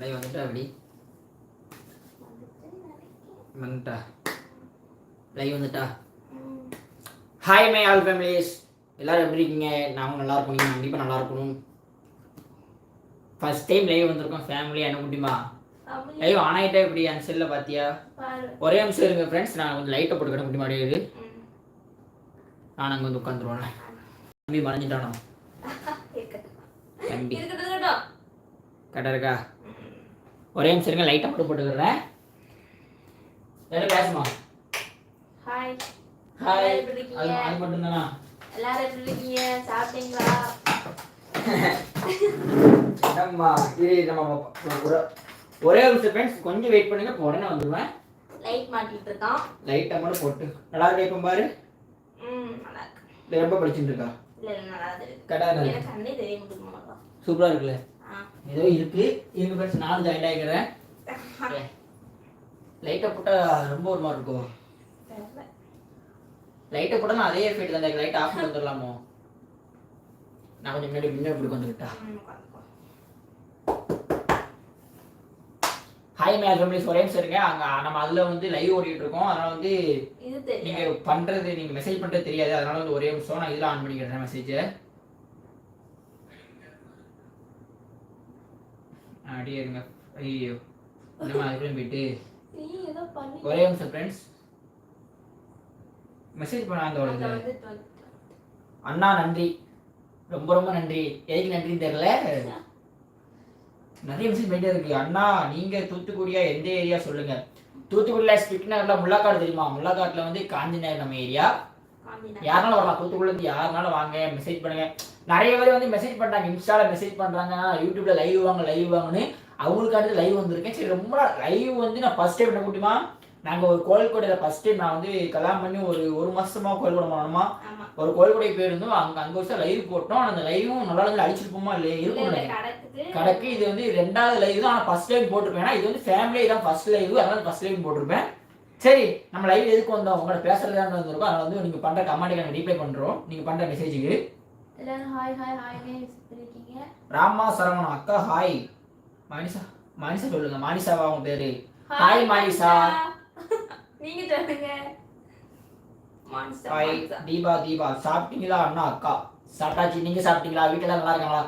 Live வந்துட்டா அப்படி வந்துட்டா. லைவ் வந்துட்டா. ஹாய் மை ஆல் ஃபேமிலிஸ் எல்லாரும் எப்படி இருக்கீங்க? நாங்கள் நல்லா இருக்கணும் நீங்கள் கண்டிப்பாக நல்லா இருக்கணும். ஃபர்ஸ்ட் டைம் லைவ் வந்திருக்கோம். ஃபேமிலி என்ன முடியுமா லைவ் ஆன் ஆகிட்டே இப்படி அந்த செல்லில் பார்த்தியா ஒரே நிமிஷம் இருங்க ஃப்ரெண்ட்ஸ் நான் கொஞ்சம் லைட்டை போட்டு கிட முடியுமா அப்படியே நான் அங்கே வந்து உட்காந்துருவேன். தம்பி மறைஞ்சிட்டானோ? தம்பி. கரெக்டாக இருக்கா? ஒரே நிமிஷம் இருங்க லைட்டை மட்டும் போட்டுக்கிறேன் என்ன பேசுமா? Hi hi? அது அது மட்டும்தானா? எல்லாரும் எப்படி இருக்கீங்க? சாப்பிட்டீங்களா? நம்ம இது நம்ம ஒரு ஒரே செகண்ட்ஸ் கொஞ்சம் வெயிட் பண்ணுங்க இப்போ உடனே வந்துடுவேன் லைட் மாட்டிட்டு இருக்கான். லைட்டாக மட்டும் போட்டு. நல்லா இருக்கா இப்போ பாரு. ம் நல்லா இருக்கு ரொம்ப படிச்சுட்டு இருக்கா? இல்ல நல்லா தான் இருக்கு. கடை எனக்கு கண்ணே தெரிய முடியுமா சூப்பராக இருக்குல்ல? ஏதோ இருக்கு. இருங்க ஃப்ரெண்ட்ஸ் நானும் ஜாயின் ஆகிக்கிறேன் லைட்டை போட்டால் ரொம்ப ஒரு மாதிரி இருக்கும். லைட்டை போட்டால் நான் அதே எஃபெக்ட் தான் லைட் ஆஃப் பண்ணி வந்துடலாமோ? நான் கொஞ்சம் முன்னாடி முன்னாடி இப்படி வந்துக்கிட்டா. ஹாய் மேல் ஃபேமிலிஸ் ஒரே நிமிஷம் இருங்க. அங்கே நம்ம அதில் வந்து லைவ் ஓடிட்டு இருக்கோம். அதனால் வந்து இது நீங்க தெரியும் பண்றது நீங்க மெசேஜ் பண்றது தெரியாது. அதனால வந்து ஒரே நிமிஷம். நான் இதுல ஆன் பண்ணிக்கிறேன் மெசேஜ் அப்படியே இருங்க. ஐயோ நம்ம அதுக்குள்ள போயிட்டு. ஒரே நிமிஷம் ஃப்ரெண்ட்ஸ் மெசேஜ் பண்ண அந்த. அண்ணா நன்றி. ரொம்ப ரொம்ப நன்றி. எதுக்கு நன்றின்னு தெரியல? நிறைய மெசேஜ் போயிட்டே இருக்கு. அண்ணா நீங்க தூத்துக்குடியா எந்த ஏரியா சொல்லுங்க? தூத்துக்குடியில ஸ்பிக்னர்ல முள்ளக்காடு தெரியுமா? முள்ளக்காட்டுல வந்து காஞ்சி நகர் நம்ம ஏரியா யாருனாலும் வரலாம்? தூத்துக்குள்ள இருந்து யாருனாலும் வாங்க? மெசேஜ் பண்ணுங்க. நிறைய பேர் வந்து மெசேஜ் பண்றாங்க. இன்ஸ்டால மெசேஜ் பண்றாங்க. யூடியூப்ல லைவ் வாங்க லைவ் வாங்கன்னு. அவங்களுக்காண்டி லைவ் வந்திருக்கேன். சரி ரொம்ப லைவ் வந்து நான் ஃபர்ஸ்ட் டைம் என்ன கூட்டிமா? நாங்க ஒரு கோயில்கோடையில ஃபர்ஸ்ட் டைம் நான் வந்து கல்யாணம் பண்ணி ஒரு ஒரு மாசமா கோயில்கோடை போனோமா ஒரு கோயில்கோடை போயிருந்தோம். அங்க அங்க வருஷம் லைவ் போட்டோம். அந்த லைவும் நல்லா இருந்து அடிச்சிருப்போமா இல்லையா? இல்ல இருக்கும் கணக்கு இது வந்து ரெண்டாவது லைவ் தான். ஆனால் ஃபர்ஸ்ட் லைவ் போட்டிருப்பேன். ஏன்னா இது வந்து ஃபேமிலி தான். ஃபர்ஸ்ட் லைவ் அதனால ஃபர்ஸ்ட் லைவ் போட்டிருப்பேன். சரி நம்ம லைவ் எதுக்கு வந்தோம்? உங்களை பேசுறதுதான் வந்திருக்கோம் அதனால வந்து நீங்க பண்ற கமெண்ட்டுக்கு நாங்கள் ரீப்ளை பண்றோம். நீங்க பண்ற மெசேஜுக்கு எல்லாரும் ஹாய் ஹாய் ஹாய்னே இருக்கீங்க? ராமா சரவணன் அக்கா ஹாய் மானிசா மானிசா சொல்லுங்க. மானிசாவா உங்க பேரு? Hi, மானிசா. நீங்க சொல்லுங்க. ஹாய். தீபா தீபா. சாப்பிட்டீங்களா? அண்ணா அக்கா. சாப்பிட்டாச்சு. நீங்க சாப்பிட்டீங்களா? வீட்டில் நல்லா இருக்காங்களா?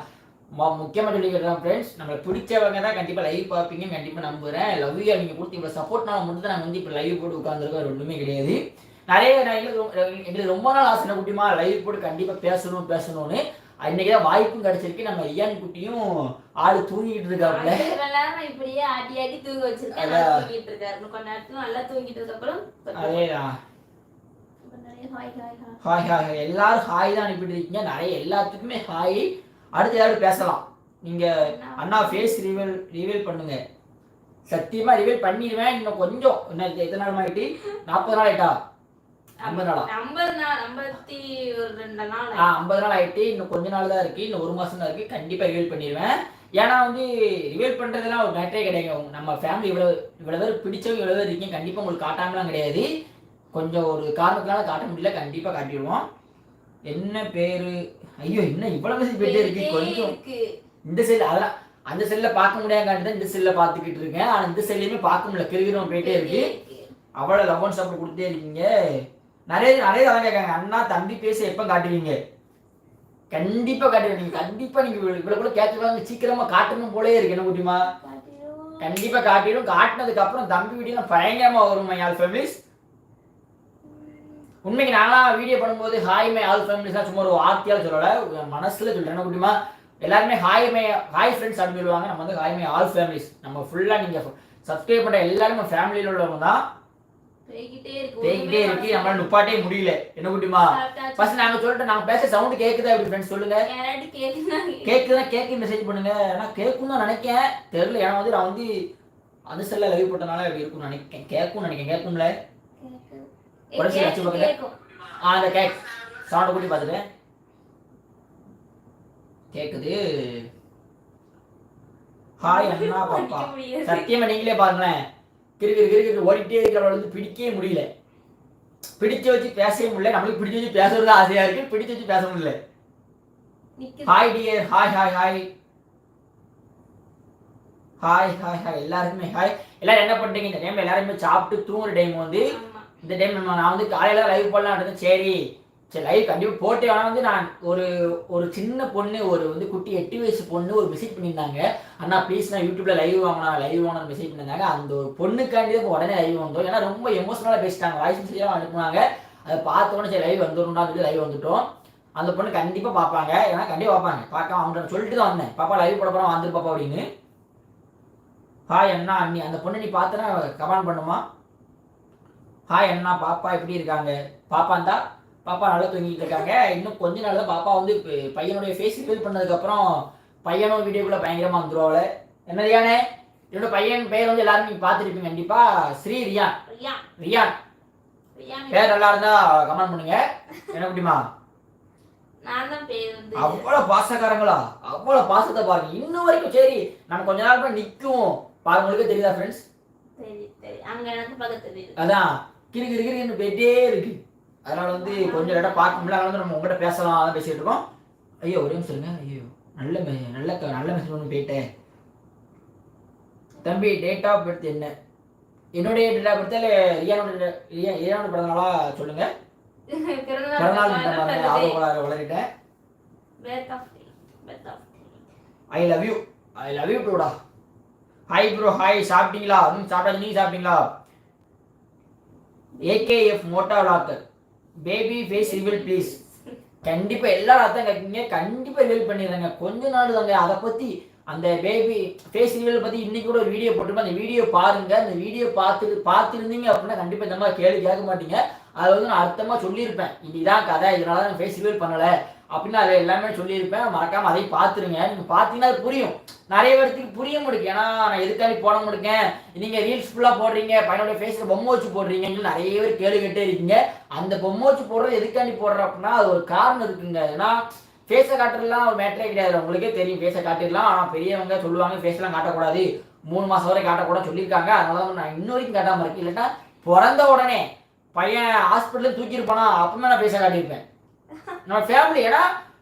மு- முக்கியமா சொல்லிக்கிறேன் ஃப்ரெண்ட்ஸ் நம்மளை பிடிச்சவங்க தான் கண்டிப்பா லைவ் பார்ப்பீங்க கண்டிப்பா நம்புறேன். லவ் யூ நீங்க கொடுத்து இவ்வளவு சப்போர்ட்னால மட்டும் தான் நாங்கள் வந்து இப்போ லைவ் போட்டு உட்காந்துருக்கோம் ஒண்ணுமே கிடையாது. நிறைய எங்களுக்கு ரொம்ப- எங்களுக்கு ரொம்ப நாள் ஆசை குட்டிமா லைவ் போட்டு கண்டிப்பா பேசணும் பேசணும்னு. அன்னைக்கு தான் வாய்ப்பும் கிடைச்சிருக்கு. நம்ம ரியான் குட்டியும் ஆளு தூங்கிட்டு இருக்காப்புல. இப்படியே ஆட்டி ஆட்டி தூங்க அப்புறம் அதேதான். Hi hi hi. எல்லாரும் ஹாய் தான் அனுப்பிட்டு இருக்கீங்க. நிறைய எல்லாத்துக்குமே ஹாய். அடுத்து யாரும் பேசலாம்? நீங்க அண்ணா ஃபேஸ் ரிவீல் ரிவீல் பண்ணுங்க. சத்தியமா ரிவீல் பண்ணிடுவேன். இன்னும் கொஞ்சம். இன்னும் எத்தனை நாள் ஆகிட்டு நாற்பது நாள் ஆயிட்டா? ஐம்பது நாளா? ஐம்பது நாள் ஐம்பத்தி ஒரு ரெண்டு நாள் ஆ ஐம்பது நாள் ஆயிட்டு. இன்னும் கொஞ்ச நாள் தான் இருக்கு. இன்னும் ஒரு மாசம் தான் இருக்கு. கண்டிப்பா ரிவீல் பண்ணிடுவேன். ஏன்னா வந்து ரிவீல் பண்றதுலாம் ஒரு மேட்டரே கிடையாது. நம்ம ஃபேமிலி இவ்வளவு இவ்வளவு பேர் பிடிச்சவங்க இவ்வளவு பேர் இருக்கீங்க. கண்டிப்பா உங்களுக்கு காட்டாமலாம் கிடையாது. கொஞ்சம் ஒரு காரணத்தினால காட்ட முடியல. கண்டிப்பா காட்டிடுவோம். என்ன பேரு? ஐயோ என்ன இவ்வளவு மெசேஜ் போயிட்டே இருக்கு? கொஞ்சம் இந்த செல் அதெல்லாம் அந்த செல்ல பார்க்க முடியாதுக்காண்டி தான் இந்த செல்ல பார்த்துக்கிட்டு இருக்கேன். ஆனா இந்த செல்லையுமே பார்க்க முடியல. கிருகிரம் போயிட்டே இருக்கு. அவ்வளோ லவன் சாப்பிட்டு கொடுத்தே இருக்கீங்க. நிறைய நிறைய அதான் கேட்காங்க. அண்ணா தம்பி பேச எப்போ காட்டுவீங்க? கண்டிப்பா காட்டுவீங்க நீங்க கண்டிப்பா நீங்க இவ்வளவு கூட கேட்கலாம் சீக்கிரமா காட்டணும் போலே இருக்கு. என்ன குட்டிமா. கண்டிப்பா காட்டிடும் காட்டினதுக்கு அப்புறம் தம்பி வீடியோ பயங்கரமா வரும் மை ஆல் ஃபேமிலிஸ் உண்மைக்கு நான்லாம் வீடியோ பண்ணும்போது ஹாய் மை ஆல் ஃபேமிலிஸ் சும்மா ஒரு வார்த்தையால் சொல்லல. மனசுல என்ன குட்டிமா? எல்லாருமே ஹாய் மை ஹாய் ஃப்ரெண்ட்ஸ் அப்படின்னு சொல்லுவாங்க. நம்ம வந்து ஹாய் மை ஆல் ஃபேமிலிஸ் நம்ம ஃபுல்லா நீங்க சப்ஸ்கிரைப் பண்ற எல்லாரும் ஃபேமிலியில உள்ளவங்க தான். போய்கிட்டே இருக்கு. நம்மளால நுப்பாட்டே முடியல. என்ன குட்டிமா. ஃபர்ஸ்ட் நாங்க சொல்லிட்டு நாங்க பேச சவுண்ட் கேக்குதா அப்படி ஃப்ரெண்ட்ஸ் சொல்லுங்க. கேக்குதா கேக்கு மெசேஜ் பண்ணுங்க. ஏன்னா கேட்கும் தான் நினைக்கேன். தெரியல. ஏன்னா வந்து நான் வந்து அந்த செல்ல லைவ் போட்டனால அப்படி இருக்கும்னு நினைக்கிறேன் கேட்கும் நினைக்கிறேன் கேட்கும்ல. குறைச்சி வச்சு பார்க்கல? ஆ அந்த கேக். சவுண்ட் கூட்டி பார்த்துட்டேன் கேக்குது. ஹாய் அண்ணா பாப்பா. சத்தியமா நீங்களே பாருங்களேன். கிறு கிறு கிறு கிறு ஓடிட்டே இருக்கிறவள வந்து பிடிக்கவே முடியல. பிடிச்சு வச்சு பேசவே முடியல. நம்மளுக்கு பிடிச்சு வச்சு பேசுறது ஆசையா இருக்கு. பிடிச்சு வச்சு பேச முடியல. Hi dear hi hi hi hi hi hi எல்லாருக்குமே ஹாய் எல்லாரும் என்ன பண்றீங்க இந்த டைம் எல்லாருமே சாப்பிட்டு தூங்குற டைம் வந்து இந்த டைம் நான் வந்து காலையில் லைவ் போடலாம் இருந்தேன். சரி. சரி லைவ் கண்டிப்பாக போட்டே ஆனால் வந்து நான் ஒரு ஒரு சின்ன பொண்ணு ஒரு வந்து குட்டி எட்டு வயசு பொண்ணு ஒரு மெசேஜ் பண்ணியிருந்தாங்க. அண்ணா ப்ளீஸ் நான் யூடியூப்ல லைவ் வாங்கலாம் லைவ் வாங்கணும் மெசேஜ் பண்ணியிருந்தாங்க. அந்த ஒரு பொண்ணுக்காண்டி தான் உடனே லைவ் வந்தோம். ஏன்னா ரொம்ப எமோஷனலாக பேசிட்டாங்க. வாய்ஸ் மெசேஜாக அனுப்புனாங்க. அதை பார்த்த உடனே சரி லைவ் வந்துடும்டா சொல்லி லைவ் வந்துட்டோம். அந்த பொண்ணு கண்டிப்பாக பார்ப்பாங்க. ஏன்னா கண்டிப்பாக பார்ப்பாங்க. பார்க்க அவங்கள்ட்ட சொல்லிட்டு தான் வந்தேன். பாப்பா லைவ் போட போகிறோம் வந்துரு பாப்பா அப்படின்னு. ஹாய் அண்ணா அண்ணி அந்த பொண்ணு நீ பார்த்தனா கமெண்ட் பண்ணுமா? ஹாய் அண்ணா பாப்பா எப்படி இருக்காங்க? பாப்பா இருந்தா பாப்பா நல்லா தூங்கிட்டு இருக்காங்க. இன்னும் கொஞ்ச நாள் தான் பாப்பா வந்து பையனுடைய ஃபேஸ் ரிவீல் பண்ணதுக்கப்புறம் பையனும் வீடியோக்குள்ள பயங்கரமா வந்துருவாள் என்ன ரியானே? என்னோட பையன் பேர் வந்து எல்லாரும் நீங்க பார்த்துருப்பீங்க கண்டிப்பா. ஸ்ரீ ரியான். ரியா ரியான். ரியா பேர் நல்லா இருந்தா கமெண்ட் பண்ணுங்க. என்ன முடியுமா அவ்வளவு பாசக்காரங்களா? அவ்வளவு பாசத்தை பாருங்க. இன்னும் வரைக்கும் சரி நம்ம கொஞ்ச நாள் கூட நிற்கும் பாருங்களுக்கு தெரியுதா ஃப்ரெண்ட்ஸ் அதான். கிறு கிறு கிறுன்னு போயிட்டே இருக்கு. அதனால வந்து கொஞ்சம் லேட்டாக பார்க்க முடியல வந்து நம்ம உங்கள்கிட்ட பேசலாம் அதான் பேசிட்டு இருக்கோம். ஐயோ ஒரே சொல்லுங்க ஐயோ நல்ல மெ- நல்ல நல்ல மெசேஜ் ஒன்று போயிட்டேன். தம்பி டேட் ஆஃப் பர்த் என்ன? என்னுடைய டேட் ஆஃப் பர்த் இல்லை ரியானோட ரியா ரியானோட பிறந்தநாளா சொல்லுங்க. பிறந்தநாள் ஆர்வம் வளரிட்டேன் I love you I love you ப்ரோடா hi bro hi சாப்பிட்டீங்களா? ம் சாப்பிட்டாச்சு. நீ சாப்பிட்டீங்களா? AKF motor locker baby face reveal please கண்டிப்பாக எல்லா அதான் கேட்குங்க. கண்டிப்பாக ரிவீல் பண்ணிடுறாங்க. கொஞ்ச நாள் தாங்க. அதை பற்றி அந்த பேபி ஃபேஸ் ரிவீல் பற்றி இன்னைக்கு கூட ஒரு வீடியோ போட்டிருப்பேன் அந்த வீடியோ பாருங்க. அந்த வீடியோ பார்த்து பார்த்துருந்தீங்க அப்படின்னா கண்டிப்பாக இந்த மாதிரி கேள்வி கேட்க மாட்டீங்க. அதை வந்து நான் அர்த்தமாக சொல்லியிருப்பேன். இதுதான் கதை. இதனால தான் ஃபேஸ் ரிவீல் பண்ணலை. அப்படின்னு அதை எல்லாமே சொல்லியிருப்பேன். மறக்காம அதையும் பார்த்துருங்க. நீங்க பார்த்தீங்கன்னா அது புரியும். நிறைய பேர்த்துக்கு புரிய முடியும். ஏன்னா நான் எதுக்காண்டி போட முடிக்கேன்? நீங்க ரீல்ஸ் ஃபுல்லா போடுறீங்க. பையனோட ஃபேஸ்ல பொம்மை வச்சு போடுறீங்கன்னு நிறைய பேர் கேள்வி கேட்டே இருக்கீங்க. அந்த பொம்மை வச்சு போடுறது எதுக்காண்டி போடுற அப்படின்னா அது ஒரு காரணம் இருக்குங்க. ஏன்னா ஃபேஸை காட்டுறதுலாம் ஒரு மேட்டரே கிடையாது. உங்களுக்கே தெரியும். ஃபேஸை காட்டிடலாம். ஆனால் பெரியவங்க சொல்லுவாங்க ஃபேஸ்லாம் காட்டக்கூடாது. மூணு மாசம் வரை காட்டக்கூடாது சொல்லியிருக்காங்க. அதனால தான் நான் இன்ன வரைக்கும் காட்டாம இருக்கேன். இல்லைன்னா பிறந்த உடனே பையன் ஹாஸ்பிட்டலில் தூக்கியிருப்பானா? அப்பவுமே நான் ஃபேஸை காட்டியிருப்பேன். நம்ம ஃபேமிலி ஏன்னா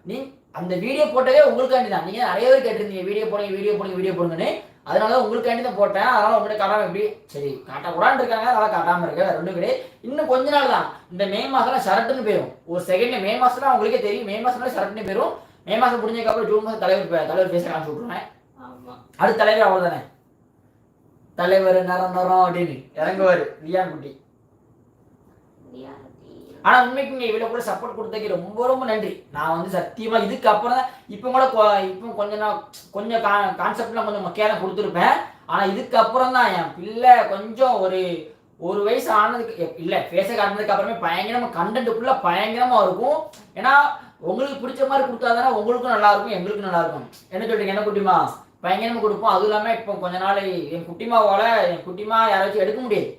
நீ அந்த வீடியோ போட்டதே உங்களுக்காண்டி தான் நீங்கள் நிறைய பேர் கேட்டிருந்தீங்க வீடியோ போடுங்க வீடியோ போடுங்க வீடியோ போடுங்கன்னு. அதனால தான் உங்களுக்காண்டி தான் போட்டேன். அதனால உங்கள்கிட்ட காட்டாம எப்படி சரி காட்டக்கூடாதுன்னு இருக்காங்க அதனால காட்டாம இருக்கு ரெண்டும் கிடையாது. இன்னும் கொஞ்ச நாள் தான். இந்த மே மாசம்லாம் ஷரட்டுன்னு போயிடும் ஒரு செகண்ட்ல மே மாசம்லாம் உங்களுக்கே தெரியும். மே மாசம்லாம் ஷரட்டுன்னு போயிடும் மே மாசம் முடிஞ்சதுக்கப்புறம் ஜூன் மாசம் தலைவர் தலைவர் பேச காமிச்சு விட்ருவேன் அடுத்த தலைவர் அவ்வளவுதானே தலைவர் நரம் நரம் அப்படின்னு இறங்குவார் ரியான் குட்டி ஆனால் உண்மைக்கு நீங்கள் இவ்வளோ கூட சப்போர்ட் கொடுத்ததுக்கு ரொம்ப ரொம்ப நன்றி. நான் வந்து சத்தியமாக இதுக்கு அப்புறம் தான் இப்போ கூட இப்போ கொஞ்சம் நான் கொஞ்சம் கா கான்செப்ட்லாம் கொஞ்சம் மொக்கையாக தான் கொடுத்துருப்பேன் ஆனால் இதுக்கப்புறம் தான் என் பிள்ளை கொஞ்சம் ஒரு ஒரு வயசு ஆனதுக்கு இல்லை ஃபேஸை காட்டினதுக்கு அப்புறமே பயங்கரமாக கண்டென்ட்டுக்குள்ளே பயங்கரமாக இருக்கும். ஏன்னா உங்களுக்கு பிடிச்ச மாதிரி கொடுத்தா தானே உங்களுக்கும் நல்லா இருக்கும் எங்களுக்கும் நல்லா இருக்கும். என்ன சொல்றீங்க என்ன குட்டிமா? பயங்கரமாக கொடுப்போம். அதுவும் இல்லாமல் இப்போ கொஞ்ச நாள் என் குட்டிமாவால என் குட்டிமா யாராச்சும் எடுக்க முடியாது.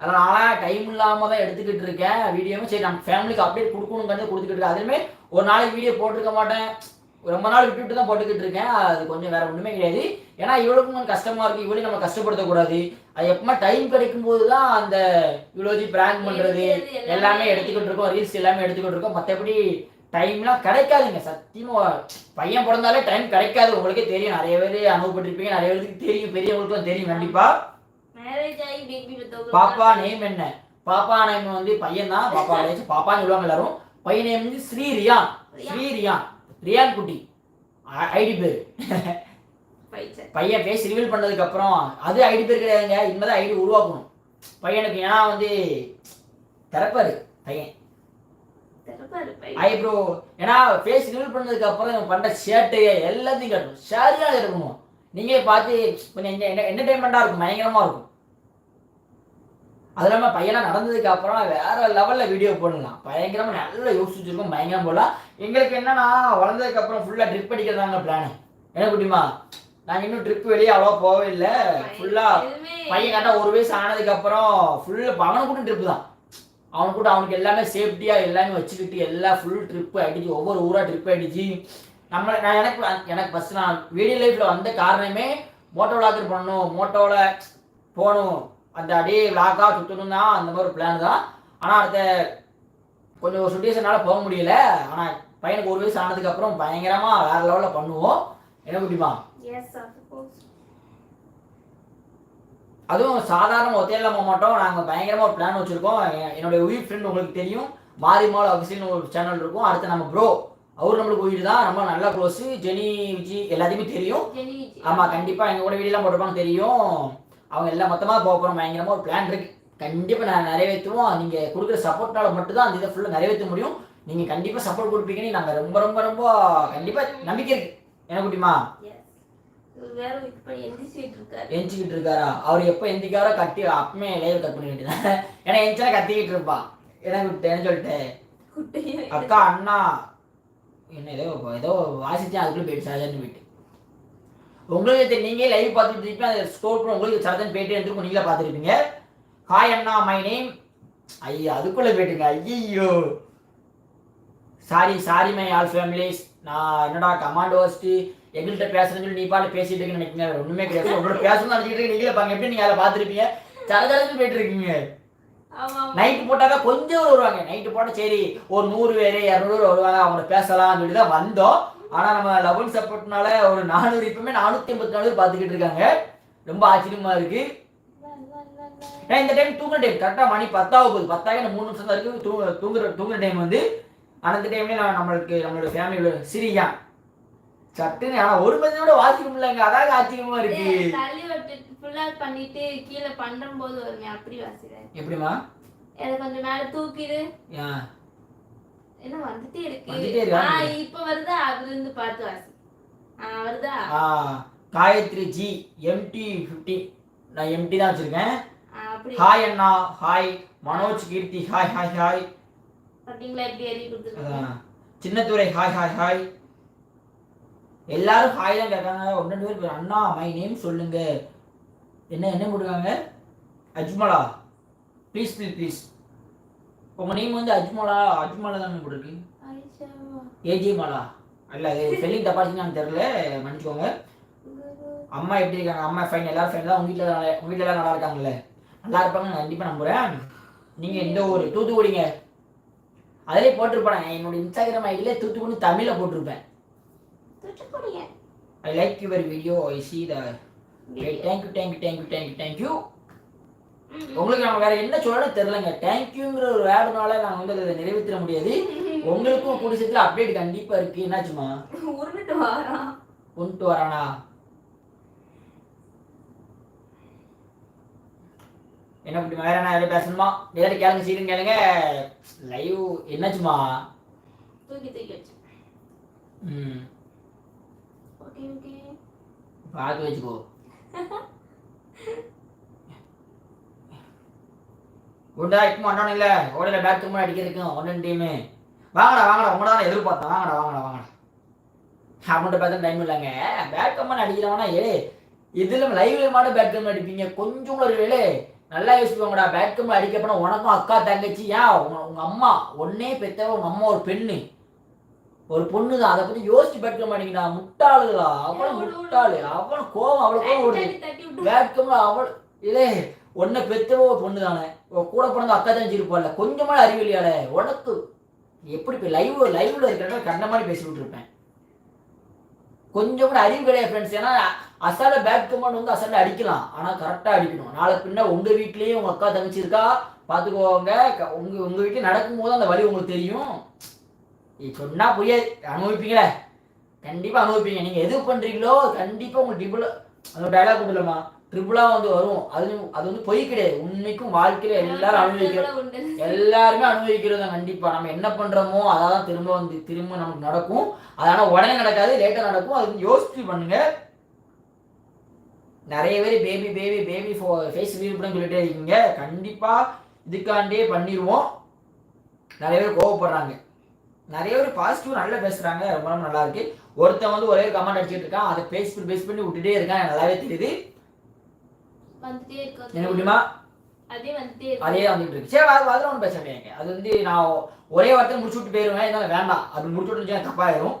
அதனால டைம் இல்லாம தான் எடுத்துக்கிட்டு இருக்கேன். வீடியோவும் சரி நம்ம ஃபேமிலிக்கு அப்டேட் கொடுக்கணுங்கிறது கொடுத்துக்கிட்டு இருக்கேன். அதுவுமே ஒரு நாளைக்கு வீடியோ போட்டிருக்க மாட்டேன். ரொம்ப நாள் விட்டு விட்டு தான் போட்டுக்கிட்டு இருக்கேன். அது கொஞ்சம் வேற ஒண்ணுமே கிடையாது. ஏன்னா இவளுக்கும் கொஞ்சம் கஷ்டமா இருக்கு. இவளையும் நம்ம கஷ்டப்படுத்தக்கூடாது. அது எப்பவுமே டைம் கிடைக்கும் போது தான் அந்த இவ்வளோ பிராங்க் பண்றது எல்லாமே எடுத்துக்கிட்டு இருக்கோம். ரீல்ஸ் எல்லாமே எடுத்துக்கிட்டு இருக்கோம். மற்றபடி டைம்லாம் கிடைக்காதுங்க. சத்தியமா பையன் பிறந்தாலே டைம் கிடைக்காது. உங்களுக்கே தெரியும். நிறைய பேர் அனுபவப்பட்டிருப்பீங்க. நிறைய பேருக்கு தெரியும். பெரியவங்களுக்கும் தெரியும் கண்டிப்பா. மேரேஜ் ஆகி பேபி பெத்தவங்க பாப்பா நேம் என்ன? பாப்பா நேம் வந்து பையன் தான் பாப்பா அழைச்சு பாப்பான்னு சொல்லுவாங்க எல்லாரும். பையன் நேம் வந்து ஸ்ரீ ரியான் ஸ்ரீ ரியான் ரியான் குட்டி. ஐடி பேர். பையன். ஃபேஸ் ரிவீல் பண்ணதுக்கு அப்புறம் அது ஐடி பேர் கிடையாதுங்க. இனிமேதான் ஐடி உருவாக்கணும். பையனுக்கு ஏன்னா வந்து திறப்பாரு பையன். ஐப்ரோ ஏன்னா ஃபேஸ் ரிவீல் பண்ணதுக்கு அப்புறம் இவன் பண்ற ஷர்ட்டு எல்லாத்தையும் கட்டணும் சரியான இருக்கணும் நீங்களே பார்த்து கொஞ்சம் என்டர்டைன்மெண்ட்டாக இருக்கும். பயங்கரமா இருக்கும். அது இல்லாமல் பையனா நடந்ததுக்கு அப்புறம் வேற லெவல்ல வீடியோ போடலாம். பயங்கரமா நல்லா யோசிச்சிருக்கோம் பயங்கரம் போடலாம். எங்களுக்கு என்னன்னா வளர்ந்ததுக்கு அப்புறம் ஃபுல்லா ட்ரிப் அடிக்கிறதாங்க பிளான் என்ன குட்டிமா? நாங்க இன்னும் ட்ரிப் வெளியே அவ்வளோ போகவே இல்லை. ஃபுல்லா எதுவுமே பையன் கரெக்டா ஒரு வயசு ஆனதுக்கு அப்புறம் ஃபுல்லா அவனுக்கு கூட ட்ரிப் தான். அவனுக்கு கூட அவனுக்கு எல்லாமே சேஃப்டியா எல்லாமே வச்சுக்கிட்டு எல்லா ஃபுல் ட்ரிப் அடிச்சு ஒவ்வொரு ஊரா ட்ரிப் அடிச்சு நம்ம நான் எனக்கு எனக்கு ஃபர்ஸ்ட் நான் வீடியோ லைஃப்ல வந்த காரணமே மோட்டோ விளாக்கர் பண்ணணும் மோட்டோல போகணும். அந்த அப்படியே விளாக்கா சுற்றணும் தான் அந்த மாதிரி பிளான் தான். ஆனா அடுத்த கொஞ்சம் ஒரு சுச்சுவேஷனால போக முடியல. ஆனா பையனுக்கு ஒரு வயசு ஆனதுக்கு அப்புறம் பயங்கரமா வேற லெவல்ல பண்ணுவோம். என்ன கோர்ஸ் அதுவும் சாதாரண ஒத்தையில போக மாட்டோம். நாங்கள் பயங்கரமாக ஒரு பிளான் வச்சுருக்கோம். என்னுடைய உயிர் ஃப்ரெண்ட் உங்களுக்கு தெரியும். மாரிமால் அபிஷியல்னு ஒரு சேனல் இருக்கும். அடுத்து நம்ம ப்ரோ அவர் நம்மளுக்கு உயிர் தான். ரொம்ப நல்ல க்ளோஸு ஜெனி விஜி எல்லாத்தையுமே தெரியும். ஆமாம் கண்டிப்பாக எங்கள் கூட வீடியோலாம் போட்டிருப்பாங்க தெரியும். அவங்க எல்லாம் மொத்தமாக போக போகிறோம் பயங்கரமாக ஒரு பிளான் இருக்கு. கண்டிப்பாக நான் நிறைவேற்றுவோம். நீங்கள் கொடுக்குற சப்போர்ட்டால் மட்டும்தான் அந்த இதை ஃபுல்லாக நிறைவேற்ற முடியும். நீங்கள் கண்டிப்பாக சப்போர்ட் கொடுப்பீங்கன்னு நாங்கள் ரொம்ப ரொம்ப ரொம்ப கண்டிப்பாக நம்பிக்கை இருக்கு. என்ன குட்டிமா? எந்திரிச்சிட்டு இருக்காரு. அவர் எப்போ எந்திக்காரோ கட்டி அப்பமே லைவ் கட் பண்ணி வேண்டியதான் ஏன்னா எந்திச்சா கத்திக்கிட்டு இருப்பான் என்ன விட்டேன்னு சொல்லிட்டு? அக்கா அண்ணா. என்ன ஏதோ ஏதோ வாசிச்சேன். அதுக்குள்ள போயிட்டு சரஜன் போயிட்டு. உங்களுக்கு தெரி- நீங்க லைவ் பார்த்துட்டு இருப்பீங்க. அதை ஸ்கோர் பண்ண உங்களுக்கு சரஜன் போயிட்டு இருந்திருக்கும் நீங்களே பார்த்துருப்பீங்க. ஹாய் அண்ணா மை நேம் ஐயா அதுக்குள்ள போயிட்டுங்க. ஐயோ sorry sorry my all families நான் என்னடா கமாண்ட் ஹோஸ்ட் எங்கள்கிட்ட பேசுறேன்னு சொல்லி நீ பாட்டு பேசிட்டு இருக்கேன்னு நினைக்கிறீங்க ஒண்ணுமே கிடையாது. உங்களோட பேசணும்னு நினைச்சிட்டு இருக்கீங்க நீங்களே பாருங்க எப்படி நீங்க அதை பார்த்துருப்பீங்க. சரஜனுக்கு போயிட்டு இருக்கீங்க. நைட்டு போட்டாக்கா கொஞ்சம் வருவாங்க. நைட்டு போட்டா சரி ஒரு நூறு பேர் இரநூறு வருவாங்க. அவங்க பேசலாம்னு சொல்லி தான் வந்தோம். ஆனா நம்ம லவன் சப்போர்ட்னால ஒரு நானூறு இப்பவுமே நானூத்தி எண்பத்தி நாலு பேர் பார்த்துக்கிட்டு இருக்காங்க. ரொம்ப ஆச்சரியமா இருக்கு. ஏன்னா இந்த டைம் தூங்குற டைம் கரெக்டா மணி பத்தாவது போகுது பத்தாயிரம் மூணு நிமிஷம் தான் இருக்கு தூங்க தூங்குற தூங்குற டைம் வந்து ஆனா இந்த டைம்ல நான் நம்மளுக்கு நம்மளோட ஃபேமிலியோட சிரியா. சட்டுன்னு ஆனா ஒரு மணி கூட வாசிக்க முடியலங்க அதாவது ஆச்சரியமா இருக்கு. பண்ணிட்டு கீழே பண்றும் போது வருமே அப்படி வாசிக்கிறேன். எப்படிமா கொஞ்சம் மேல தூக்கிடு. என்ன வந்துட்டே இருக்கு? ஆ இப்ப வருதா? அதுல இருந்து பார்த்து வாசி. ஆ வருதா? காயத்ரி ஜி எம்டி ஃபிஃப்டி நான் எம்டி தான் வச்சிருக்கேன். ஹாய் அண்ணா hi Manoj Keerthi hi hi hi பாத்தீங்களா? எப்படி எழுதி கொடுத்துருக்கோம் அதான். சின்னத்துறை ஹாய் ஹாய் ஹாய் எல்லாரும் ஹாய் தான் கேட்காங்க ஒன்று ரெண்டு பேர் அண்ணா மை நேம் சொல்லுங்க. என்ன என்ன போட்டுருக்காங்க? அஜ்மலா. ப்ளீஸ் ப்ளீஸ் ப்ளீஸ் உங்க நேம் வந்து அஜ்மலா அஜ்மலா தானே போட்டிருக்கு ஐஷாவா? ஏஜி மாலா அல்ல அது ஸ்பெல்லிங் தப்பாச்சுன்னு தெரியல மன்னிச்சுக்கோங்க. அம்மா எப்படி இருக்காங்க அம்மா ஃபைன் எல்லாரும் ஃபைன் தான் உங்க வீட்டில் உங்க வீட்டில் எல்லாம் நல்லா இருக்காங்கல்ல நல்லா இருப்பாங்க கண்டிப்பாக நம்புறேன் நீங்கள் எந்த ஊர் தூத்துக்குடிங்க அதிலே போட்டிருப்பேன் என்னோட இன்ஸ்டாகிராம் ஐடியில தூத்துக்குடி தமிழில் போட்டிருப்பேன்? I like your video I see the. Thank you thank you thank you thank you thank you. உங்களுக்கு நம்ம வேற என்ன சொல்லணும் தெரிலங்க தேங்க்யூங்கிற ஒரு வேர்டுனால நாங்கள் வந்து அதை நிறைவேற்ற முடியாது. உங்களுக்கும் சீக்கிரம் அப்டேட் கண்டிப்பாக இருக்கு. என்னாச்சுமா உருண்டுட்டு வாரான் கொண்டு வரானா? என்ன இப்படி வேற என்ன எதாவது பேசணுமா? ஏதாவது கேளுங்க சீக்கிரம் கேளுங்க. லைவ் என்னாச்சுமா தூக்கி தூக்கி ம். ஓகே ஓகே பார்த்து வச்சுக்கோ. குண்டா இப்போ ஒன்றும் இல்லை ஓடையில் பேக் திரும்ப அடிக்கிறதுக்கும் ஒன்று டீமு வாங்கடா வாங்கடா உங்களை தான் எதிர்பார்த்தேன் வாங்கடா வாங்கடா வாங்கடா. அவங்கள்ட்ட பார்த்தா டைம் இல்லைங்க. பேட் கம்மன் அடிக்கிறவனா ஏ இதில் லைவ்ல மாட பேட் கம்மன் அடிப்பீங்க. கொஞ்சம் ஒரு வேலை நல்லா யோசிச்சுக்கோங்கடா பேட் கம்மன் அடிக்க போனால் உனக்கும் அக்கா தங்கச்சி ஏன்? உங்க உங்க அம்மா ஒன்னே பெத்தவ உங்க அம்மா ஒரு பெண்ணு. ஒரு பொண்ணு தான் அதை பத்தி யோசிச்சு பேட் கம்மன் அடிக்கடா முட்டாளுகளா? அவள முட்டாளு. அவள கோவம் அவ்வளோ கோவம் ஓடுது. விட்டு வேட்கம்ல அவள் இதே உன்னை பெத்தவோ ஒரு பொண்ணு தானே. கூட பிறந்த அக்கா தான் கொஞ்சமான அறிவு அறிவியலியால உனக்கு எப்படி இப்போ லைவ் லைவ்ல இருக்கிறத கண்ட மாதிரி பேசிட்டு இருப்பேன். கொஞ்சம் கூட அறிவு கிடையாது ஃப்ரெண்ட்ஸ் ஏன்னா அசால பேட் கமாண்ட் வந்து அசால அடிக்கலாம். ஆனால் கரெக்டாக அடிக்கணும். நாளை பின்ன உங்கள் வீட்லேயும் உங்கள் அக்கா தங்கச்சி இருக்கா? பார்த்துக்கோங்க உங்கள் உங்கள் உங்க நடக்கும்போது அந்த வழி உங்களுக்கு தெரியும். சொன்னால் புரியாது. அனுபவிப்பீங்களே? கண்டிப்பாக அனுபவிப்பீங்க. நீங்கள் எது பண்ணுறீங்களோ கண்டிப்பாக உங்களுக்கு டிபுல அந்த டைலாக் உண்டுலமா ட்ரிபிளா வந்து வரும். அது அது வந்து பொய் கிடையாது. உண்மைக்கும் வாழ்க்கையில எல்லாரும் அனுபவிக்கிற எவ்வளவு உண்டு. எல்லாருமே அனுபவிக்கிறது தான் கண்டிப்பா. நம்ம என்ன பண்றோமோ அதான் திரும்ப வந்து திரும்ப நமக்கு நடக்கும். அதனால உடனே நடக்காது லேட்டா நடக்கும். அது யோசிச்சு பண்ணுங்க. நிறைய பேர் பேபி பேபி பேபி ஃபேஸ் வீழ்படம் சொல்லிட்டே இருக்கீங்க. கண்டிப்பா இதுக்காண்டே பண்ணிடுவோம் நிறைய பேர் கோவப்படுறாங்க. நிறைய பேர் பாசிட்டிவ் நல்லா பேசுறாங்க. ரொம்ப நல்லா இருக்கு. ஒருத்தன் வந்து ஒரே கமெண்ட் அடிச்சிட்டு இருக்கான். அதை பேஸ் பண்ணி பேஸ் பண்ணி விட்டுட்டே இருக்கான். எனக்கு நல்லாவே தெரியுது. வந்துட்டே இருக்கு. என்ன முடியுமா? அதே வந்துட்டே இருக்கு. அதே வந்துட்டு இருக்கு. சரி அது அதில் ஒன்றும் பேச முடியாது அது வந்து நான் ஒரே வார்த்தை முடிச்சு விட்டு போயிருவேன். இதனால வேண்டாம். அப்படி முடிச்சு விட்டு தப்பாயிரும்.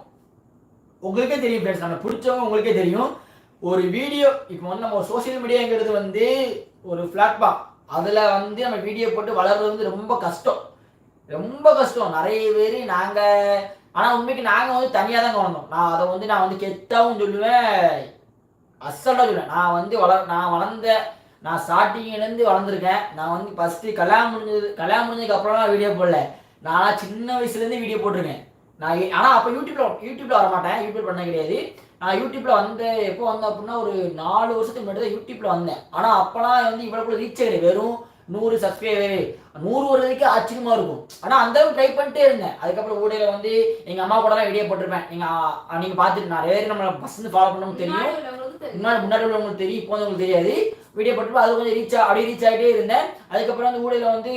உங்களுக்கே தெரியும் ஃப்ரெண்ட்ஸ் நம்ம பிடிச்சவங்க உங்களுக்கே தெரியும். ஒரு வீடியோ இப்போ வந்து நம்ம சோஷியல் மீடியாங்கிறது வந்து ஒரு பிளாட்ஃபார்ம் அதில் வந்து நம்ம வீடியோ போட்டு வளர்றது வந்து ரொம்ப கஷ்டம். ரொம்ப கஷ்டம். நிறைய பேர் நாங்கள் ஆனால் உண்மைக்கு நாங்கள் வந்து தனியாக தான் வளர்ந்தோம் நான் அதை வந்து நான் வந்து கெத்தாவும் சொல்லுவேன். அசலாக சொல்லுவேன் நான் வந்து வளர் நான் வளர்ந்த நான் ஸ்டார்டிங்லேருந்து வளர்ந்துருக்கேன். நான் வந்து ஃபஸ்ட்டு கல்யாணம் முடிஞ்சது கல்யாணம் முடிஞ்சதுக்கு வீடியோ போடல. நான் சின்ன வயசுலேருந்து வீடியோ போட்டிருக்கேன். நான் ஆனால் அப்போ யூடியூப்பில் யூடியூப்பில் வர மாட்டேன் யூடியூப் பண்ண கிடையாது. நான் யூடியூப்பில் வந்து எப்போ வந்தேன் அப்படின்னா ஒரு நாலு வருஷத்துக்கு முன்னாடி தான் யூடியூப்பில் வந்தேன். ஆனால் அப்போலாம் வந்து இவ்வளவு ரீச் கிடையாது. வெறும் நூறு சப்ஸ்கிரைபர் நூறு வருதுக்கு ஆச்சரியமா இருக்கும். ஆனால் அந்த அளவுக்கு ட்ரை பண்ணிட்டே இருந்தேன். அதுக்கப்புறம் ஊடையில வந்து எங்கள் அம்மா கூட தான் வீடியோ போட்டிருப்பேன் நீங்கள் நீங்கள் பார்த்துட்டு நிறைய பேர் நம்மளை ஃபர்ஸ்ட் ஃபாலோ பண்ணணும் தெரியும். முன்னாடி. முன்னாடி உள்ளவங்களுக்கு தெரியும் இப்போ உங்களுக்கு தெரியாது. வீடியோ போட்டு அது கொஞ்சம் ரீச் அப்படியே ரீச் ஆகிட்டே இருந்தேன். அதுக்கப்புறம் வந்து ஊடையில வந்து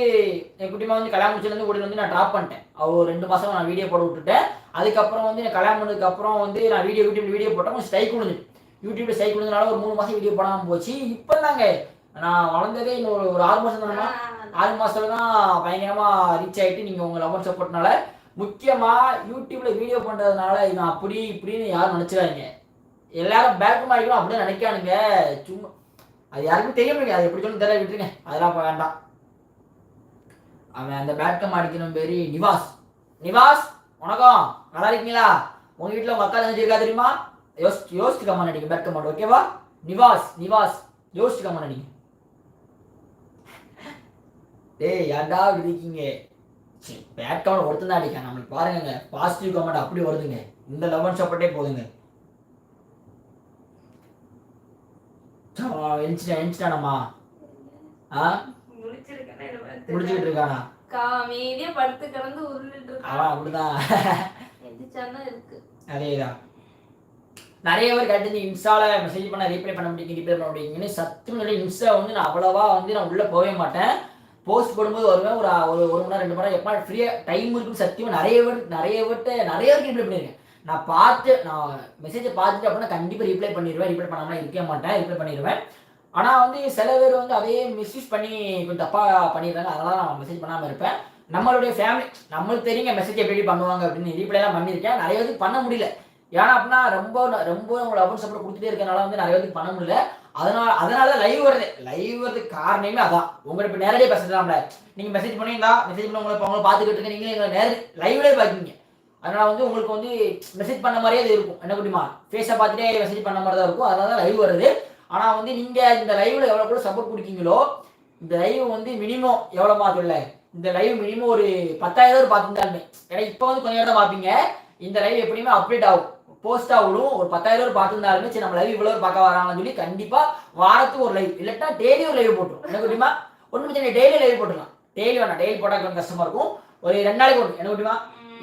என் குட்டிமா வந்து கல்யாணம் ஊடையில வந்து நான் ட்ராப் பண்ணிட்டேன். ஒரு ரெண்டு மாசம் நான் வீடியோ போட விட்டுட்டேன். அதுக்கப்புறம் வந்து எனக்கு கல்யாணம் பண்ணதுக்கு அப்புறம் வந்து நான் வீடியோ யூடியூப்ல வீடியோ போட்டேன். கொஞ்சம் ஸ்ட்ரைக் விழுந்து யூடியூப்ல ஸ்ட்ரைக் விழுந்தனால ஒரு மூணு மாசம் வீடியோ போடாம போச்சு. இப்போ தாங்க நான் வளர்ந்ததே இன்னும் ஒரு- ஆறு மாசம் தானே ஆறு மாசத்துல தான் பயங்கரமா ரீச் ஆயிட்டு நீங்க உங்க லவன் சப்போர்ட்னால முக்கியமா யூடியூப்ல வீடியோ பண்றதுனால இவன் அப்படி இப்படின்னு யாரும் நினைச்சிடாதீங்க. எல்லாரும் பேக்கம் அடிக்கணும் அப்படின்னு நினைக்கானுங்க. சும்மா அது யாருக்கும் தெரிய முடியும் அது எப்படி சொல்லணும் தெரிய விட்டுருங்க. அதெல்லாம் வேண்டாம். அவன் அந்த பேட்கம் அடிக்கணும் பேரு நிவாஸ். நிவாஸ் வணக்கம். நல்லா இருக்கீங்களா? உங்க வீட்டில் உங்க அக்கா தங்கச்சி இருக்கா தெரியுமா யோசிச்சு யோசிச்சு கம்மன் அடிங்க பேட்கம் மாடு ஓகேவா நிவாஸ் நிவாஸ் யோசிச்சு கம்மா அடிங்க டேய் ஏன்டா இப்படி இருக்கீங்க? பேட் கமெண்ட் ஒருத்தன் தான் அடிக்க நம்மளுக்கு பாருங்க பாசிட்டிவ் கமெண்ட் அப்படி வருதுங்க. இந்த லெவன் சப்போர்ட்டே போதுங்க. எஞ்சிட்டா எஞ்சிட்டானம்மா ஆ? முடிச்சுக்கிட்டு இருக்கானா காமேதியா படுத்து கிடந்து உருண்டுட்டு அப்படிதான். இருக்கு. அதேதான். நிறைய பேர் கேட்டு இன்ஸ்டால மெசேஜ் பண்ண ரீப்ளை பண்ண முடியும் ரீப்ளை பண்ண முடியுங்கன்னு சத்தியம் இன்ஸ்டா வந்து நான் அவ்வளவா வந்து நான் உள்ள போகவே மாட்டேன். போஸ்ட் போடும்போது வருவேன் ஒரு ஒரு ஒரு மணி நேரம் ரெண்டு மணி நேரம் எப்போ ஃப்ரீயா டைம் இருக்குன்னு சத்தியமா நிறைய பேர் நிறைய பேர்ட்ட நிறைய பேருக்கு ரீப்ளை பண்ணியிருக்கேன். நான் பார்த்து நான் மெசேஜை பார்த்துட்டு அப்படின்னா கண்டிப்பாக ரிப்ளை பண்ணிடுவேன் ரிப்ளை பண்ணாமல் இருக்க மாட்டேன். ரிப்ளை பண்ணிடுவேன் ஆனால் வந்து சில பேர் வந்து அதே மிஸ்யூஸ் பண்ணி கொஞ்சம் தப்பாக பண்ணிடுறாங்க. அதெல்லாம் நான் மெசேஜ் பண்ணாமல் இருப்பேன். நம்மளுடைய ஃபேமிலி நம்மளுக்கு தெரியுங்க மெசேஜ் எப்படி பண்ணுவாங்க அப்படின்னு. ரீப்ளைலாம் பண்ணியிருக்கேன். நிறைய பேருக்கு பண்ண முடியல. ஏன்னா அப்படின்னா ரொம்ப ரொம்ப உங்களை அபௌண்ட் சப்போர்ட் கொடுத்துட்டே இருக்கனால வந்து நிறைய பேருக்கு பண்ண முடியல. அதனால அதனால லைவ் வருது லைவ் வரதுக்கு காரணமே அதான். உங்களை இப்போ நேரடியாக பேசலாம்ல நீங்கள் மெசேஜ் பண்ணியிருந்தா மெசேஜ் பண்ண உங்களை உங்களை பார்த்துக்கிட்டு இருக்க நீங்களே எங்களை நேர லைவ்லேயே பார்க்கீங்க அதனால வந்து உங்களுக்கு வந்து மெசேஜ் பண்ண மாதிரியே அது இருக்கும். என்ன குட்டிமா ஃபேஸை பார்த்துட்டே மெசேஜ் பண்ண மாதிரி தான் இருக்கும். அதனால தான் லைவ் வருது. ஆனால் வந்து நீங்கள் இந்த லைவில் எவ்வளோ கூட சப்போர்ட் கொடுக்கீங்களோ இந்த லைவ் வந்து மினிமம் எவ்வளவு இல்லை இந்த லைவ் மினிமம் ஒரு பத்தாயிரம் பேர் பார்த்துருந்தாலுமே. ஏன்னா இப்போ வந்து கொஞ்சம் நேரம் பார்ப்பீங்க. இந்த லைவ் எப்படியுமே அப்டேட் ஆகும். போஸ்ட் ஆகணும் ஒரு பத்தாயிரம் பேர் பார்த்துருந்தாலுமே சரி நம்ம லைவ் இவ்வளோ பார்க்க வராங்கன்னு சொல்லி கண்டிப்பாக வாரத்துக்கு ஒரு லைவ் இல்லட்டா டெய்லி ஒரு லைவ் போட்டுரும். என்ன குட்டிமா ஒன்றும் பிரச்சனை டெய்லி லைவ் போட்டுக்கலாம் டெய்லி வேணாம். டெய்லி போட்டால் கொஞ்சம் கஷ்டமாக இருக்கும். ஒரு ரெண்டு நாளைக்கு ஒன்று என்ன குட்டிமா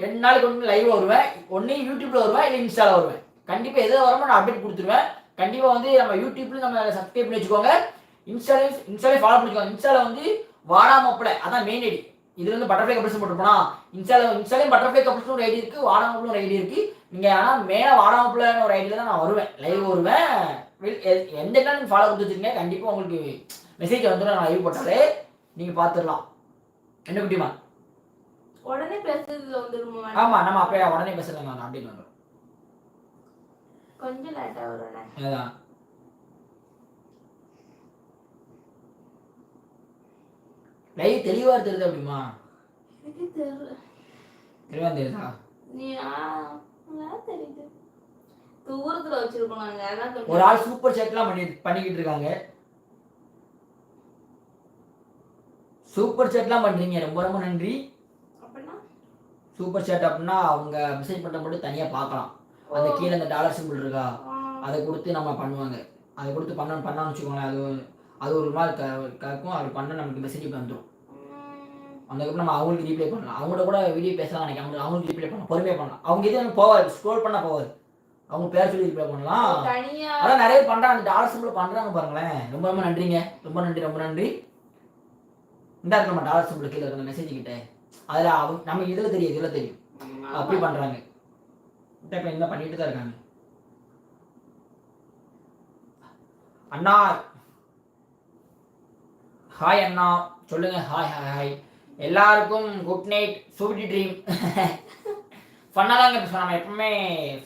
ரெண்டு நாளைக்கு ஒன்று லைவ் வருவேன். ஒன்று யூடியூப்ல வருவேன் இல்லை இன்ஸ்டால வருவேன். கண்டிப்பா எது வரமோ நான் அப்டேட் கொடுத்துருவேன். கண்டிப்பா வந்து நம்ம யூடியூப்ல நம்ம சப்ஸ்கிரைப் பண்ணி வச்சுக்கோங்க. இன்ஸ்டாலே இன்ஸ்டாலே ஃபாலோ பண்ணிக்கோங்க இன்ஸ்டால வந்து வாடாமப்பள அதான் மெயின் ஐடி இதுல வந்து பட்டர்ஃப்ளை கப்பிள்ஸ் போட்டு போனா இன்ஸ்டால இன்ஸ்டாலையும் பட்டர்ஃப்ளை கப்பிள்ஸ் ஒரு ஐடி இருக்கு வாடாமப்பள ஒரு ஐடி இருக்கு. நீங்க ஆனா மேல வாடாமப்பளன்னு ஒரு ஐடியில தான் நான் வருவேன். லைவ் வருவேன். எந்த இடத்துல நீங்க ஃபாலோ கொடுத்து வச்சிருக்கீங்க கண்டிப்பா உங்களுக்கு மெசேஜ் வந்துடும் நான் லைவ் போட்டாலே நீங்க பாத்துடலாம் என்ன குட்டிமா? உடனே பேசுறதுல வந்துருமா ஆமா நம்ம அப்படியே உடனே பேசலாம் நான் அப்படின்னு கொஞ்சம் லேட்டா வரும் அதான். லைவ் தெளிவா தெரியுது அப்படிமா? தெளிவா தெரியுதா? தெரியுது. தூரத்துல வச்சிருக்கோம் ஒரு ஆள் சூப்பர் சேட்லாம் பண்ணி பண்ணிக்கிட்டு இருக்காங்க. சூப்பர் சேட்லாம் பண்றீங்க ரொம்ப ரொம்ப நன்றி. சூப்பர் சேட் அப்படின்னா அவங்க மெசேஜ் பண்ற மட்டும் தனியா பார்க்கலாம். அந்த கீழே அந்த டாலர் சிம்பிள் இருக்கா? அதை கொடுத்து நம்ம பண்ணுவாங்க. அதை கொடுத்து பண்ண பண்ணான்னு வச்சுக்கோங்களேன். அது அது ஒரு நாள் க கற்கும் அது பண்ண நமக்கு மெசேஜ் வந்துடும் அதுக்கப்புறம் நம்ம அவங்களுக்கு ரீப்ளை பண்ணலாம். அவங்களோட கூட வீடியோ பேசலாம் நினைக்க அவங்க அவங்களுக்கு ரீப்ளை பண்ணலாம். பொறுமையாக பண்ணலாம். அவங்க இது போவாது ஸ்க்ரோல் பண்ணால் போவாது அவங்க பேர் சொல்லி ரீப்ளை பண்ணலாம். அதான் நிறைய பண்றாங்க. அந்த டாலர் சிம்பிள் பண்றாங்க பாருங்களேன். ரொம்ப ரொம்ப நன்றிங்க. ரொம்ப நன்றி ரொம்ப நன்றி. இந்த நம்ம டாலர் சிம்பிள் கீழே இருக்க மெசேஜ் கிட்ட. அதுல அவங்க நம்ம இதுல தெரியும் இதுல தெரியும்? அப்படி இந்த இப்ப என்ன பண்ணிட்டு தான் இருக்காங்க. அண்ணா ஹாய் அண்ணா. சொல்லுங்க. ஹாய் ஹாய் ஹாய் எல்லாருக்கும் குட் நைட் சூப்பி ட்ரீம் ஃபன்னாக தாங்க பேசுவோம் நம்ம எப்பவுமே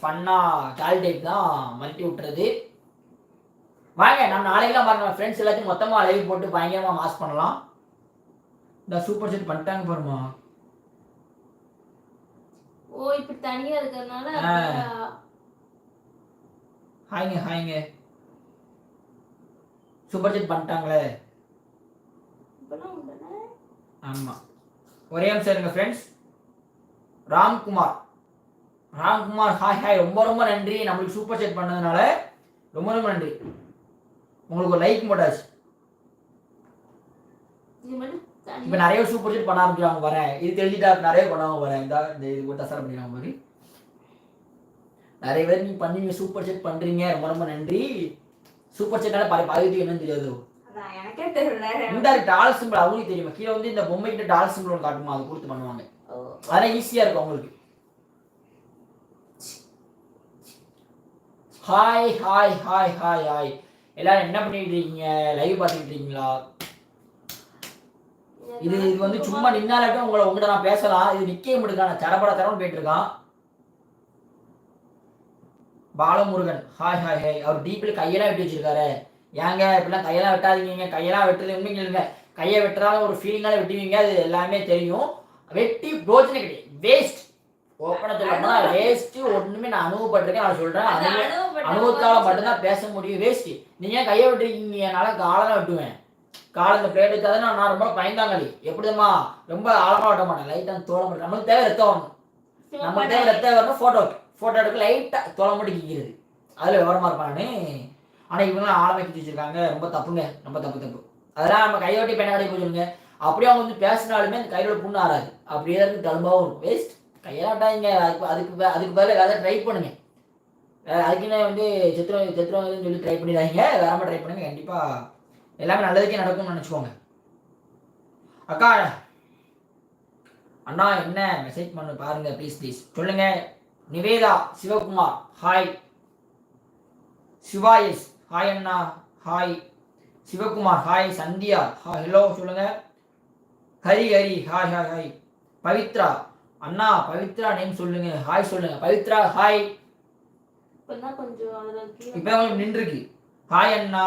ஃபன்னாக ஜாலி டைப் தான் மல்டி விட்டுறது. வாங்க நம்ம நாளைக்கெல்லாம் பாருங்க. ஃப்ரெண்ட்ஸ் எல்லாத்தையும் மொத்தமாக லைவ் போட்டு பயங்கரமாக மாஸ் பண்ணலாம். இந்த சூப்பர் செட் பண்ணிட்டாங்க பாருமா ஓ இப்படி தனியா இருக்கிறதுனால? ஹாய்ங்க ஹாய்ங்க. சூப்பர் செட் பண்ணிட்டாங்களே. ஆமாம் ஒரே நிமிஷம் இருங்க friends Ramkumar. Ramkumar hi hi. ரொம்ப ரொம்ப நன்றி. நம்மளுக்கு சூப்பர் செட் பண்ணதுனால ரொம்ப ரொம்ப நன்றி. உங்களுக்கு ஒரு லைக் போட்டாச்சு. இப்போ நிறைய சூப்பர் செட் பண்ண ஆரம்பிக்கிறாங்க வரேன் இது தெரிஞ்சுட்டா நிறைய பண்ணாம வரேன் இந்த இந்த இது கூட தசரம் பண்ணிடுறாங்க மாதிரி நிறைய பேர் நீங்க பண்ணீங்க சூப்பர் செட் பண்றீங்க. ரொம்ப ரொம்ப நன்றி. சூப்பர் செட்னால பல பகுதிக்கு என்னன்னு தெரியாது. எனக்கே தெரியல. இந்த டால் சிம்பிள் அவங்களுக்கு தெரியுமா? கீழே வந்து இந்த பொம்மை கிட்ட டால் சிம்பிள் ஒன்று காட்டுமா? அது கொடுத்து பண்ணுவாங்க. அதெல்லாம் ஈஸியா இருக்கும் அவங்களுக்கு. Hi hi hi hi hi எல்லாரும் என்ன பண்ணிட்டு இருக்கீங்க? லைவ் பார்த்துக்கிட்டு இருக்கீங்களா? இது இது வந்து சும்மா நின்னாலாட்டும் உங்களை உங்கள்கிட்ட நான் பேசலாம். இது நிக்கவே முடியுதா நான் தடபட தரவும் போயிட்டு இருக்கான் பாலமுருகன். Hi hi hi. அவர் டீப்பில் கையெல்லாம் வெட்டி வச்சிருக்காரு. ஏங்க இப்படிலாம் கையெல்லாம் வெட்டாதீங்க. கையெல்லாம் வெட்டுறது உண்மைங்க இல்லைங்க. கையை வெட்டுறாலும் ஒரு ஃபீலிங்கால வெட்டுவீங்க. அது எல்லாமே தெரியும். வெட்டி பிரோஜனம் கிடையாது. வேஸ்ட் ஓப்பனாக சொல்ல போனா வேஸ்ட் ஒண்ணுமே நான் அனுபவப்பட்டிருக்கேன். நான் அனுபவப்பட்ட அனுபவத்தால மட்டும்தான் பேச முடியும். வேஸ்ட் நீங்க ஏன் கையை விட்டுருக்கீங்க? என்னால காலை தான் வெட்டுவேன். காலை இந்த பிளேட் எடுத்தாதான் நான் ரொம்ப பயந்தாங்களி எப்படிமா ரொம்ப ஆழமா வெட்ட மாட்டேன் லைட்டா தோலை மட்டும். நம்மளுக்கு தேவை ரத்தம் வரணும். நம்ம தேவை ரத்தம் வரணும் போட்டோ போட்டோ எடுக்க லைட்டா தோலை மட்டும் கிக்கிறது அதுல விவரமா இருப்பானு ஆனா இவங்க ஆழமா கிச்சு வச்சிருக்காங்க. ரொம்ப தப்புங்க. ரொம்ப தப்பு தப்பு. அதெல்லாம் நம்ம கையோட்டி பெண்ணை கடைக்கு சொல்லுங்க. அப்படியே அவங்க வந்து பேசினாலுமே அந்த கையோட புண்ணு ஆறாது. அப்படியே இருக்கு தழும்பாவும் இருக்கும் வேஸ்ட் கையெல்லாட்டாங்க அதுக்கு அதுக்கு அதுக்கு பதிலாக ஏதாவது ட்ரை பண்ணுங்க. அதுக்குன்னு வந்து சித்திரம் சித்திரம் சொல்லி ட்ரை பண்ணிடாதீங்க. வேற ட்ரை பண்ணுங்க. கண்டிப்பா எல்லாமே நல்லதுக்கே நடக்கும்னு நினச்சிக்கோங்க. அக்கா அண்ணா என்ன மெசேஜ் பண்ணு பாருங்க ப்ளீஸ் ப்ளீஸ் சொல்லுங்க. Nivetha Sivakumar hi Siva yes hi அண்ணா hi Sivakumar hi Sandhya hi hello சொல்லுங்க. Hari Hari hi hi hi Pavithra அண்ணா பவித்ரா நேம் சொல்லுங்க. ஹாய் சொல்லுங்க. பவித்ரா ஹாய் இப்பதான் கொஞ்சம் இப்போ உங்களுக்கு நின்றுருக்கு. ஹாய் அண்ணா.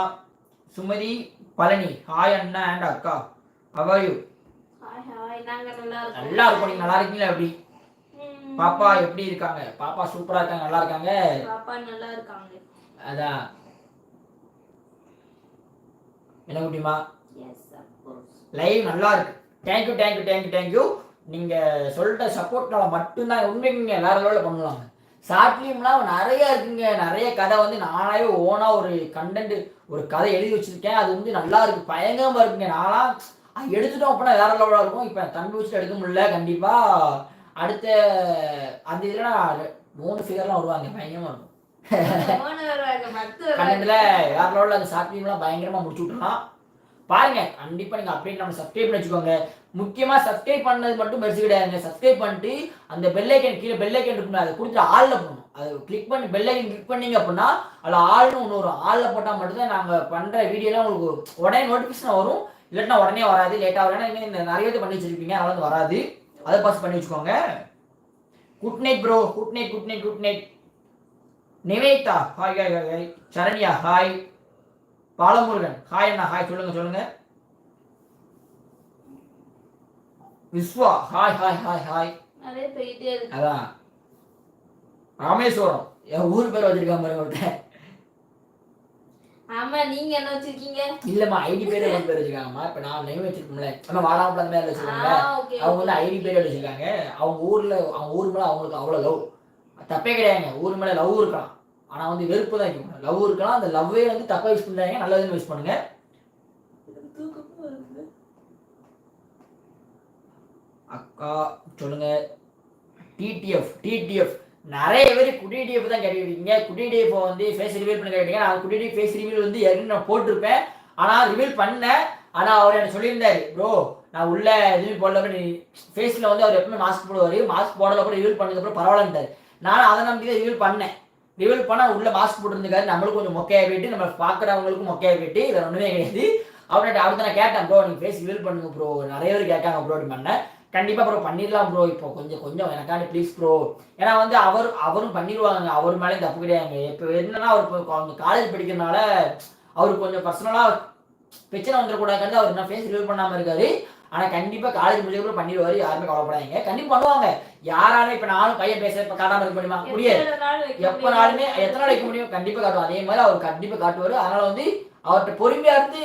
சுமதி பழனி. ஹாய் அண்ணா அண்ட் அக்கா? அவர் யூ ஹாய் ஹாய் நாங்க நல்லா இருக்கோம். நீங்க நல்லா இருக்கீங்களா எப்படி. பாப்பா எப்படி இருக்காங்க? பாப்பா சூப்பரா இருக்காங்க. நல்லா இருக்காங்க? பாப்பா நல்லா இருக்காங்க. அதான் என்ன குட்டிமா? லைவ் நல்லா இருக்கு. தேங்க்யூ தேங்க்யூ தேங்க்யூ தேங்க்யூ நீங்க சொல்லிட்ட சப்போர்ட்னால மட்டும்தான் உண்மைக்குங்க வேற லெவலில் பண்ணலாங்க ஷார்ட்லியம்லாம் நிறைய இருக்குங்க. நிறைய கதை வந்து நானாவே ஓனா ஒரு கண்டென்ட் ஒரு கதை எழுதி வச்சிருக்கேன். அது வந்து நல்லா இருக்கு. பயங்கரமா இருக்குங்க. நான்லாம் அது எடுத்துட்டோம் அப்படின்னா வேற லெவலாக இருக்கும். இப்போ தம்பி வச்சுட்டு எடுக்க முடியல. கண்டிப்பா அடுத்த அந்த இதில் நான் மூணு ஃபிகர்லாம் வருவாங்க. பயங்கரமா இருக்கும். வருவாங்க வேற லெவலில் அந்த ஷார்ட் ஃபிலிம்லாம் பயங்கரமா முடிச்சு விட்டுலாம் பாருங்க கண்டிப்பா நீங்க அப்படியே நம்ம சப்ஸ்கிரைப் பண்ணி வச்சுக்கோங்க. முக்கியமா சப்ஸ்கிரைப் பண்ணது மட்டும் பெருசு கிடையாதுங்க சப்ஸ்கிரைப் பண்ணிட்டு அந்த பெல் ஐக்கன் கீழே பெல் ஐக்கன் இருக்குங்க அதை கொடுத்து ஆள்ல போடணும். அது கிளிக் பண்ணி பெல் ஐக்கன் கிளிக் பண்ணீங்க அப்படின்னா அதில் ஆள்னு ஒன்று வரும். ஆள்ல போட்டால் மட்டும்தான் நாங்க பண்ற வீடியோலாம் உங்களுக்கு உடனே நோட்டிஃபிகேஷன் வரும். இல்லாட்டினா உடனே வராது லேட்டாக வரும் ஏன்னா இந்த நிறைய பேர் பண்ணி வச்சிருப்பீங்க அதனால வராது. அதை பாஸ் பண்ணி வச்சுக்கோங்க. Good night bro good night good night good night Nivetha hi hi hi hi Saranya hi Balamurugan. Hi அண்ணா ஹாய் சொல்லுங்க சொல்லுங்க. Vishwa hi hi hi hi அதான். ராமேஸ்வரம். என் ஊர் பேர் வச்சிருக்கான் பாருங்க ஒருத்தன். ஆமா நீங்க என்ன வச்சிருக்கீங்க? இல்லம்மா ஐடி பேர் பேர் வச்சிருக்காங்கம்மா இப்ப நான் நெய் வச்சிருக்கோம்ல. நம்ம அந்த மாதிரி வச்சிருக்காங்க அவங்க வந்து. ஐடி பேர் வச்சிருக்காங்க. அவங்க ஊர்ல அவங்க ஊர் மேல அவங்களுக்கு அவ்வளவு லவ் தப்பே கிடையாதுங்க. ஊர் மேல லவ் இருக்கலாம். ஆனா வந்து வெறுப்பு தான் வைக்கணும் லவ் இருக்கலாம் அந்த லவ்வே வந்து தப்பா யூஸ் பண்றாங்க நல்லதுன்னு யூஸ் பண்ணுங்க. அக்கா சொல்லுங்க. டிடிஎஃப் டிடிஎஃப் நிறைய பேர் குடிடிஎஃப் தான் கேட்டுக்கிட்டீங்க குடிடிஎஃப் வந்து ஃபேஸ் ரிவீல் பண்ணி கேட்டீங்க நான் குடிடிஎஃப் ஃபேஸ் ரிவீல் வந்து ஏற்கனவே நான் போட்டிருப்பேன். ஆனால் ரிவீல் பண்ணேன் ஆனால் அவர் எனக்கு சொல்லியிருந்தாரு ப்ரோ நான் உள்ள எதுவுமே போடல நீ ஃபேஸில் வந்து அவர் எப்பவுமே மாஸ்க் போடுவார். மாஸ்க் போடல அப்புறம் ரிவீல் பண்ணதுக்கப்புறம் பரவாயில்லன்ட்டார். நானும் அதை நம்பி தான் ரிவீல் பண்ணேன். ரிவீல் பண்ணால் உள்ள மாஸ்க் போட்டுருந்துக்காரு நம்மளுக்கு கொஞ்சம் மொக்கையாக போயிட்டு நம்ம பார்க்குறவங்களுக்கும் மொக்கையாக போயிட்டு வேறு ஒன்றுமே கிடையாது. அவர்கிட்ட அடுத்து நான் கேட்டேன் ப்ரோ நீங்கள் ஃபேஸ் ரிவீல் பண்ணுங்க ப்ரோ நிறைய பேர் கேட்காங்க ப்ரோ அப்படி பண்ணேன். கண்டிப்பா ப்ரோ பண்ணிடலாம் ப்ரோ இப்போ கொஞ்சம் கொஞ்சம் எனக்காண்டி ப்ளீஸ் ப்ரோ ஏன்னா வந்து அவர் அவரும் பண்ணிடுவாங்க. அவர் மேலேயும் தப்பு கிடையாதுங்க இப்போ என்னன்னா அவர் இப்போ அவங்க காலேஜ் படிக்கிறனால அவருக்கு கொஞ்சம் பர்சனலாக பிரச்சனை வந்துடக்கூடாதுன்னு அவர் என்ன ஃபேஸ் ரிவீல் பண்ணாமல் இருக்காரு. ஆனால் கண்டிப்பாக காலேஜ் முடிஞ்ச பண்ணிடுவாரு யாருமே கவலைப்படாதீங்க. கண்டிப்பாக பண்ணுவாங்க. யாராலும் இப்போ நானும் பையன் பேச இப்போ காட்டாமல் இருக்க முடியுமா? முடியாது. எப்போ நாளுமே எத்தனை நாள் வைக்க முடியும்? கண்டிப்பாக காட்டுவோம் அதே மாதிரி அவர் கண்டிப்பாக காட்டுவார். அதனால வந்து அவர்கிட்ட பொறுமையா இருந்து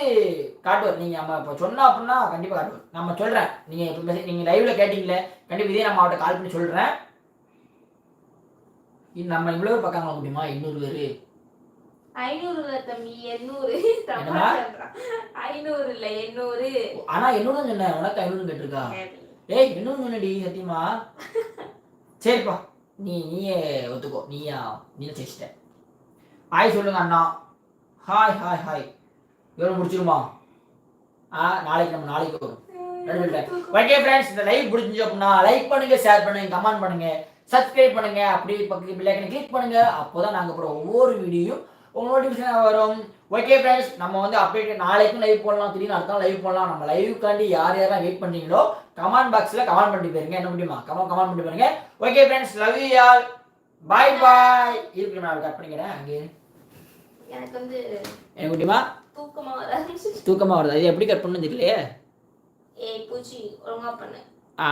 காட்டுவார். நீங்க நம்ம இப்போ சொன்னா அப்படின்னா கண்டிப்பா காட்டுவார். நம்ம சொல்றேன். நீங்க இப்போ மெசேஜ் நீங்க லைவ்ல கேட்டீங்களே கண்டிப்பா இதே நம்ம அவர்கிட்ட கால் பண்ணி சொல்றேன். இது நம்ம இவ்வளவு பேர் பார்க்காங்களா முடியுமா? இன்னொரு பேரு. ஐநூறு இல்ல தம்பி எண்ணூறு. தப்பா என்னம்மா? சொல்றான். ஐநூறு இல்ல எண்ணூறு. ஆனா என்னோட சொன்னேன் உனக்கு ஐநூறு கேட்டிருக்கா? ஏய் இன்னொன்று சொன்னடி சத்தியமா? சரிப்பா. நீ நீயே ஒத்துக்கோ. நீயா? நீ ஜெயிச்சிட்ட ஹாய் சொல்லுங்க அண்ணா. ஹாய் ஹாய் ஹாய் எவ்வளோ முடிச்சிருமா? ஆ நாளைக்கு நம்ம நாளைக்கு வரும். ஓகே ஃப்ரெண்ட்ஸ் இந்த லைவ் பிடிச்சிச்சு அப்படின்னா லைக் பண்ணுங்க ஷேர் பண்ணுங்க கமெண்ட் பண்ணுங்க சப்ஸ்கிரைப் பண்ணுங்க. அப்படியே பக்கத்து பிள்ளைக்கனை கிளிக் பண்ணுங்க. அப்போதான் நாங்கள் அப்புறம் ஒவ்வொரு வீடியோயும் உங்க நோட்டிஃபிகேஷன் வரும். ஓகே ஃப்ரெண்ட்ஸ் நம்ம வந்து அப்டேட் நாளைக்கும் லைவ் போடலாம். திடீர்னு அடுத்த லைவ் போடலாம். நம்ம லைவுக்காண்டி யார் யாரெல்லாம் வெயிட் பண்றீங்களோ கமெண்ட் பாக்ஸில் கமெண்ட் பண்ணிட்டு போயிருங்க என்ன முடியுமா? கமெண்ட் கமெண்ட் பண்ணிட்டு போயிருங்க okay friends love you all bye bye இருக்கு நான் கட் பண்ணிக்கிறேன். அங்கே எனக்கு வந்து என்ன முடியுமா? தூக்கமா வர ஆரம்பிச்சிருச்சு. தூக்கமாக வருது? அது எப்படி கட் பண்ணணும்னு தெரியலையே. ஏய் பூச்சி ஒழுங்கா பண்ணு. ஆ.